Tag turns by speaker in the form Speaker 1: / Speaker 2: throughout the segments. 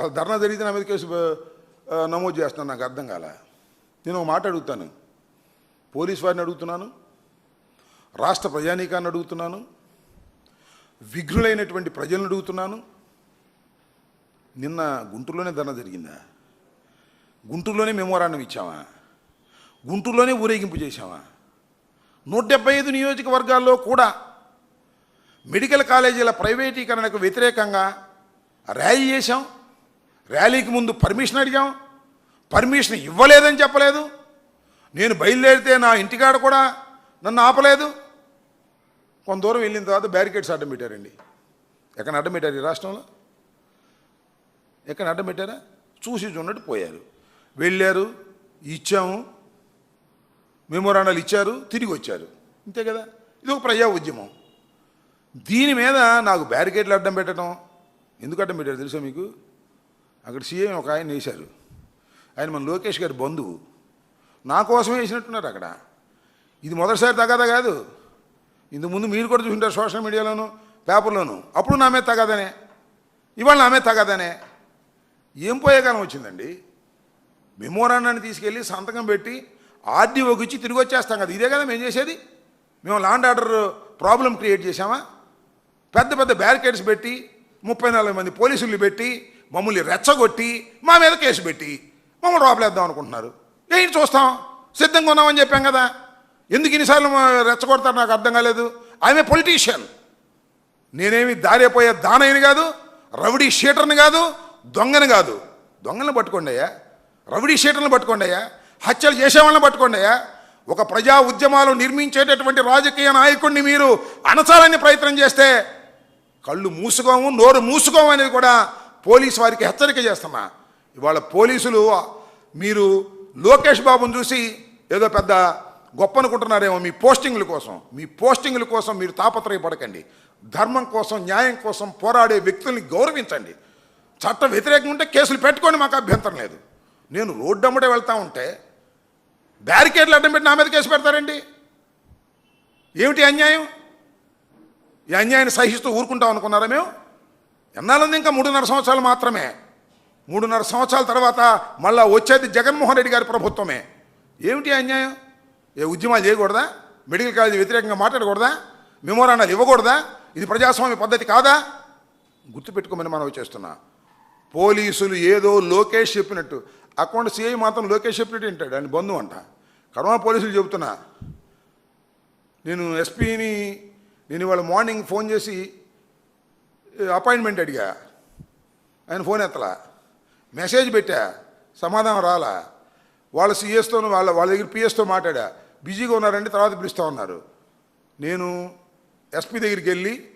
Speaker 1: ఆ ధర్నా జరిగితే నా మీద కేసు నమోదు చేస్తున్నాను నాకు అర్థం కాల? నేను ఒక మాట అడుగుతాను. పోలీస్ వారిని అడుగుతున్నాను రాష్ట్ర ప్రజానీకాన్ని అడుగుతున్నాను విఘ్నులైనటువంటి ప్రజలను అడుగుతున్నాను. నిన్న గుంటూరులోనే ధర్నా జరిగిందా? గుంటూరులోనే మెమోరాండం ఇచ్చామా గుంటూరులోనే ఊరేగింపు చేశామా నూట డెబ్బై ఐదు నియోజకవర్గాల్లో కూడా మెడికల్ కాలేజీల ప్రైవేటీకరణకు వ్యతిరేకంగా ర్యాలీ చేశాం. ర్యాలీకి ముందు పర్మిషన్ అడిగాం. పర్మిషన్ ఇవ్వలేదని చెప్పలేదు. నేను బయలుదేరితే నా ఇంటికాడ కూడా నన్ను ఆపలేదు. కొంత దూరం వెళ్ళిన తర్వాత బ్యారికేడ్స్ అడ్డం పెట్టారండి ఎక్కడ అడ్డం పెట్టారు ఈ రాష్ట్రంలో? ఎక్కడ అడ్డం పెట్టారా చూసి చూడట్టు పోయారు. వెళ్ళారు ఇచ్చాము. మెమోరాండాలు ఇచ్చారు తిరిగి వచ్చారు. అంతే కదా? ఇది ఒక ప్రజా ఉద్యమం. దీని మీద నాకు బ్యారికేడ్లు అడ్డం పెట్టడం ఎందుకు అడ్డం పెట్టారు తెలుసా మీకు? అక్కడ సీఎం ఒక ఆయన వేశారు. ఆయన మన లోకేష్ గారి బంధువు. నా కోసమే వేసినట్టున్నారు అక్కడ. ఇది మొదటిసారి తగాదా కాదు. ఇంతకుముందు మీరు కూడా చూసింటారు సోషల్ మీడియాలోను పేపర్లోను. అప్పుడు నా మీద తగాదనే. ఇవాళ నా మీద తగాదనే. ఏం పోయే కాలం వచ్చిందండి? మెమోరాండాన్ని తీసుకెళ్ళి సంతకం పెట్టి ఆర్డీఓకి ఇచ్చి తిరిగి వచ్చేస్తాం కదా. ఇదే కదా మేము చేసేది? మేము లాండ్ ఆర్డర్ ప్రాబ్లం క్రియేట్ చేసామా పెద్ద పెద్ద బ్యారికేడ్స్ పెట్టి ముప్పై నలభై మంది పోలీసులు పెట్టి మమ్మల్ని రెచ్చగొట్టి మా మీద కేసు పెట్టి మమ్మల్ని లోపలేద్దాం అనుకుంటున్నారు. ఏంటి చూస్తాం? సిద్ధంగా ఉన్నామని చెప్పాం కదా. ఎందుకు ఇన్నిసార్లు రెచ్చగొడతారు నాకు అర్థం కాలేదు. ఆమె పొలిటీషియన్. నేనేమి దారిపోయే దానయ్యని కాదు రవిడీ షీటర్ని కాదు దొంగని కాదు. దొంగలను పట్టుకోండి అయ్యా. రవిడీ షీటర్ని పట్టుకోండి అయ్యా. హత్యలు చేసేవాళ్ళని పట్టుకోండి అయ్యా. ఒక ప్రజా ఉద్యమాలు నిర్మించేటటువంటి రాజకీయ నాయకుడిని మీరు అణచాలని ప్రయత్నం చేస్తే కళ్ళు మూసుకోము నోరు మూసుకోము అనేది కూడా పోలీసు వారికి హెచ్చరిక చేస్తున్నా. ఇవాళ పోలీసులు మీరు లోకేష్ బాబుని చూసి ఏదో పెద్ద గొప్ప అనుకుంటున్నారేమో మీ పోస్టింగ్ల కోసం. మీ పోస్టింగ్ల కోసం మీరు తాపత్రయపడకండి. ధర్మం కోసం న్యాయం కోసం పోరాడే వ్యక్తుల్ని గౌరవించండి. చట్ట వ్యతిరేకంగా ఉంటే కేసులు పెట్టుకోండి మాకు అభ్యంతరం లేదు. నేను రోడ్డు అమ్మటే వెళ్తా ఉంటే బ్యారికేడ్లు అడ్డం పెట్టి నా మీద కేసు పెడతారండి. ఏమిటి అన్యాయం? ఈ అన్యాయాన్ని సహిస్తూ ఊరుకుంటాం అనుకున్నారా మేము? ఎన్నాళ్ళంది ఇంకా మూడున్నర సంవత్సరాలు మాత్రమే. మూడున్నర సంవత్సరాల తర్వాత మళ్ళా వచ్చేది జగన్మోహన్ రెడ్డి గారి ప్రభుత్వమే. ఏమిటి అన్యాయం? ఏ ఉద్యమాలు చేయకూడదా? మెడికల్ కాలేజీ వ్యతిరేకంగా మాట్లాడకూడదా? మెమోరాండాలు ఇవ్వకూడదా? ఇది ప్రజాస్వామ్య పద్ధతి కాదా? గుర్తుపెట్టుకోమని మనం చేస్తున్నా. పోలీసులు ఏదో లోకేష్ చెప్పినట్టు. అకౌంట్ సిఐ మాత్రం లోకేష్ చెప్పినట్టు వింటాడు. అని బంధువు అంట. కరోనా పోలీసులు చెబుతున్నా. నేను ఎస్పీని నేను ఇవాళ మార్నింగ్ ఫోన్ చేసి అపాయింట్మెంట్ అడిగా. ఆయన ఫోన్ ఎత్తలా. మెసేజ్ పెట్టా. సమాధానం రాలా. వాళ్ళ సీఎస్తో వాళ్ళ వాళ్ళ దగ్గర పిఎస్తో మాట్లాడా. బిజీగా ఉన్నారండి తర్వాత పిలుస్తూ ఉన్నారు నేను ఎస్పీ దగ్గరికి వెళ్ళి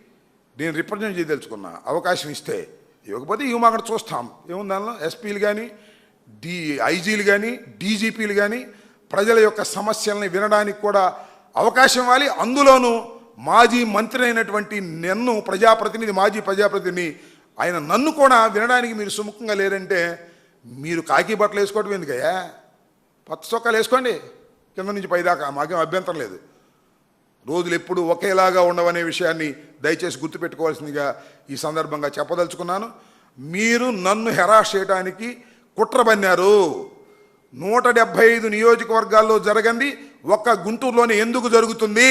Speaker 1: నేను రిప్రజెంట్ చేయదలుచుకున్నా. అవకాశం ఇస్తే. ఇవ్వకపోతే ఇవి అక్కడ చూస్తాం. ఏముంది దానిలో? ఎస్పీలు కానీ డి ఐజీలు కానీ డీజీపీలు కానీ ప్రజల యొక్క సమస్యల్ని వినడానికి కూడా అవకాశం ఇవ్వాలి. అందులోనూ మాజీ మంత్రి అయినటువంటి నన్ను ప్రజాప్రతినిధి మాజీ ప్రజాప్రతినిధి ఆయన నన్ను కూడా వినడానికి మీరు సుముఖంగా లేరంటే మీరు కాకి బట్టలు వేసుకోవటం ఎందుకయ్యా? పచ్చ చొక్కాలు వేసుకోండి. కింద నుంచి పైదాకా మాకేం అభ్యంతరం లేదు. రోజులు ఎప్పుడు ఒకేలాగా ఉండవనే విషయాన్ని దయచేసి గుర్తుపెట్టుకోవాల్సిందిగా ఈ సందర్భంగా చెప్పదలుచుకున్నాను. మీరు నన్ను హెరాస్ చేయడానికి కుట్ర బన్నారు నూట డెబ్భై ఐదు నియోజకవర్గాల్లో జరగంది. ఒక్క గుంటూరులోనే ఎందుకు జరుగుతుంది?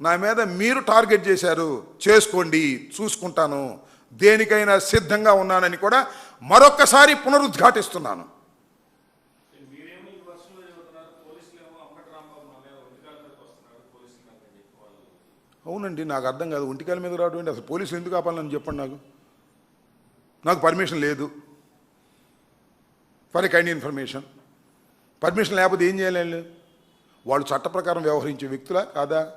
Speaker 1: నా మీద మీరు టార్గెట్ చేశారు చేసుకోండి చూసుకుంటాను. దేనికైనా సిద్ధంగా ఉన్నానని కూడా మరొక్కసారి పునరుద్ఘాటిస్తున్నాను. అవునండి నాకు అర్థం కాదు. ఒంటికాల మీద రావడం అసలు పోలీసులు ఎందుకు ఆపాలని చెప్పండి నాకు? నాకు పర్మిషన్ లేదు. For kind information. పర్మిషన్ లేకపోతే ఏం చేయలేదు వాళ్ళు? వాళ్ళు చట్ట ప్రకారం వ్యవహరించే వ్యక్తులా? కాదా?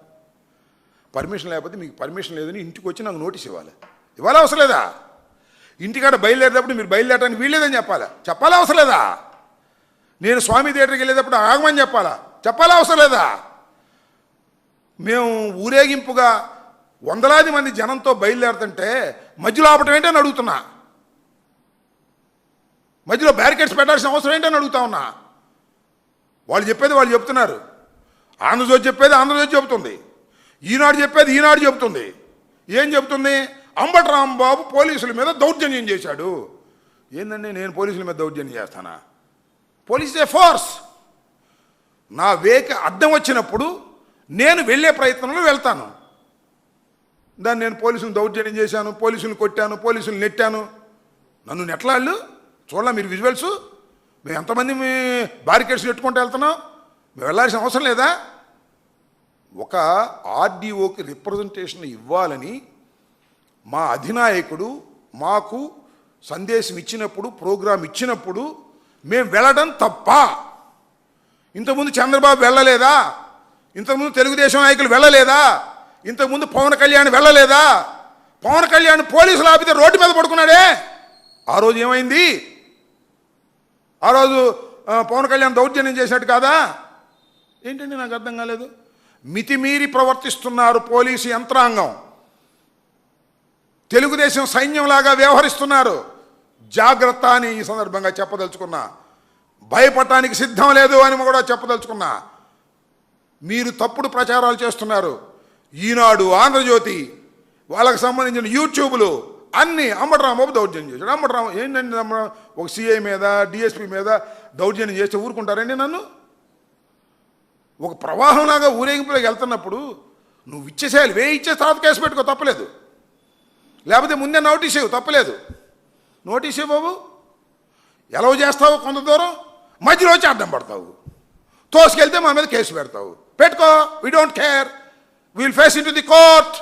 Speaker 1: పర్మిషన్ లేకపోతే మీకు పర్మిషన్ లేదని ఇంటికి వచ్చి నాకు నోటీస్ ఇవ్వాలి. ఇవ్వాలి అవసరం లేదా? ఇంటికాడ బయలుదేరేటప్పుడు మీరు బయలుదేరడానికి వీల్లేదని చెప్పాలా? చెప్పాలా అవసరం లేదా? నేను స్వామి థియేటర్కి వెళ్ళేటప్పుడు ఆగమని చెప్పాలా? చెప్పాలా అవసరం లేదా? మేము ఊరేగింపుగా వందలాది మంది జనంతో బయలుదేరుతుంటే మధ్యలో ఆపటం ఏంటని అడుగుతున్నా. మధ్యలో బ్యారికేడ్స్ పెట్టాల్సిన అవసరం ఏంటని అడుగుతా ఉన్నా. వాళ్ళు చెప్పేది వాళ్ళు చెప్తున్నారు. ఆంధ్రజ్యోతి చెప్పేది ఆంధ్రజ్యోతి చెబుతుంది. ఈనాడు చెప్పేది ఈనాడు చెబుతుంది. ఏం చెబుతుంది? అంబటి రాంబాబు పోలీసుల మీద దౌర్జన్యం చేశాడు. ఏందండి నేను పోలీసుల మీద దౌర్జన్యం చేస్తానా? Police a force. నా వేక అడ్డం వచ్చినప్పుడు నేను వెళ్ళే ప్రయత్నంలో వెళ్తాను. దాన్ని నేను పోలీసులు దౌర్జన్యం చేశాను పోలీసులు కొట్టాను పోలీసులు నెట్టాను. నన్ను నెట్లాళ్ళు చూడాల మీరు విజువల్స్? మేము ఎంతమంది మీ బారికేడ్స్ నెట్టుకుంటూ వెళ్తున్నాం? మేము వెళ్ళాల్సిన అవసరం లేదా? ఒక ఆర్డీఓకి రిప్రజెంటేషన్ ఇవ్వాలని మా అధినాయకుడు మాకు సందేశం ఇచ్చినప్పుడు ప్రోగ్రాం ఇచ్చినప్పుడు మేము వెళ్ళడం తప్ప. ఇంతకుముందు చంద్రబాబు వెళ్ళలేదా? ఇంతకుముందు తెలుగుదేశం నాయకులు వెళ్ళలేదా? ఇంతకుముందు పవన్ కళ్యాణ్ వెళ్ళలేదా? పవన్ కళ్యాణ్ పోలీసులు ఆపితే రోడ్డు మీద పడుకున్నాడే? ఆ రోజు ఏమైంది? ఆ రోజు పవన్ కళ్యాణ్ దౌర్జన్యం చేసినట్టు కాదా? ఏంటండి నాకు అర్థం కాలేదు? మితిమీరి ప్రవర్తిస్తున్నారు పోలీసు యంత్రాంగం. తెలుగుదేశం సైన్యంలాగా వ్యవహరిస్తున్నారు. జాగ్రత్త అని ఈ సందర్భంగా చెప్పదలుచుకున్నా. భయపడటానికి సిద్ధం లేదు అని కూడా చెప్పదలుచుకున్నా. మీరు తప్పుడు ప్రచారాలు చేస్తున్నారు. ఈనాడు ఆంధ్రజ్యోతి వాళ్ళకి సంబంధించిన యూట్యూబ్లు అన్ని అంబటరాంబాబు దౌర్జన్యం చేశాడు. అంబటరాము ఏంటండి ఒక సిఐ మీద డిఎస్పి మీద దౌర్జన్యం చేస్తే ఊరుకుంటారండి నన్ను? ఒక ప్రవాహంలాగా ఊరేగింపులోకి వెళ్తున్నప్పుడు నువ్వు ఇచ్చేసేయాలి వే ఇచ్చే తర్వాత కేసు పెట్టుకో తప్పలేదు. లేకపోతే ముందే నోటీస్ ఇవ్వు తప్పలేదు. నోటీస్ ఇవ్వు బాబు. ఎలా చేస్తావు కొంత దూరం మధ్యలో వచ్చి అడ్డం పడతావు. తోసుకెళ్తే మా మీద కేసు పెడతావు. పెట్టుకో we don't care will face into the court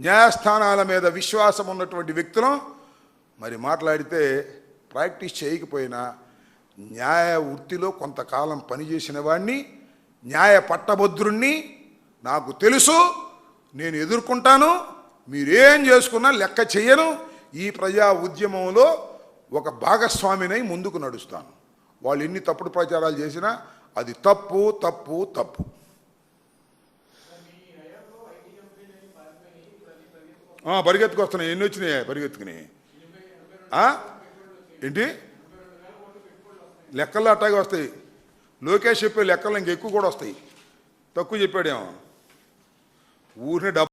Speaker 1: న్యాయస్థానాల మీద విశ్వాసం ఉన్నటువంటి వ్యక్తులం మరి మాట్లాడితే ప్రాక్టీస్ చేయకపోయినా న్యాయ వృత్తిలో కొంతకాలం పనిచేసిన వాడిని న్యాయ పట్టభద్రుణ్ణి నాకు తెలుసు నేను ఎదుర్కొంటాను మీరేం చేసుకున్నా లెక్క చెయ్యను ఈ ప్రజా ఉద్యమంలో ఒక భాగస్వామినై ముందుకు నడుస్తాను. వాళ్ళు ఎన్ని తప్పుడు ప్రచారాలు చేసినా అది తప్పు తప్పు తప్పు. పరిగెత్తుకొస్తున్నాయి. ఎన్ని వచ్చినాయి పరిగెత్తుకుని ఏంటి? లెక్కలు అట్టాగే వస్తాయి. లోకేష్ చెప్పే లెక్కలు ఇంకెక్కువ కూడా వస్తాయి. తక్కువ చెప్పాడేమో. ఊరిని డబ్బు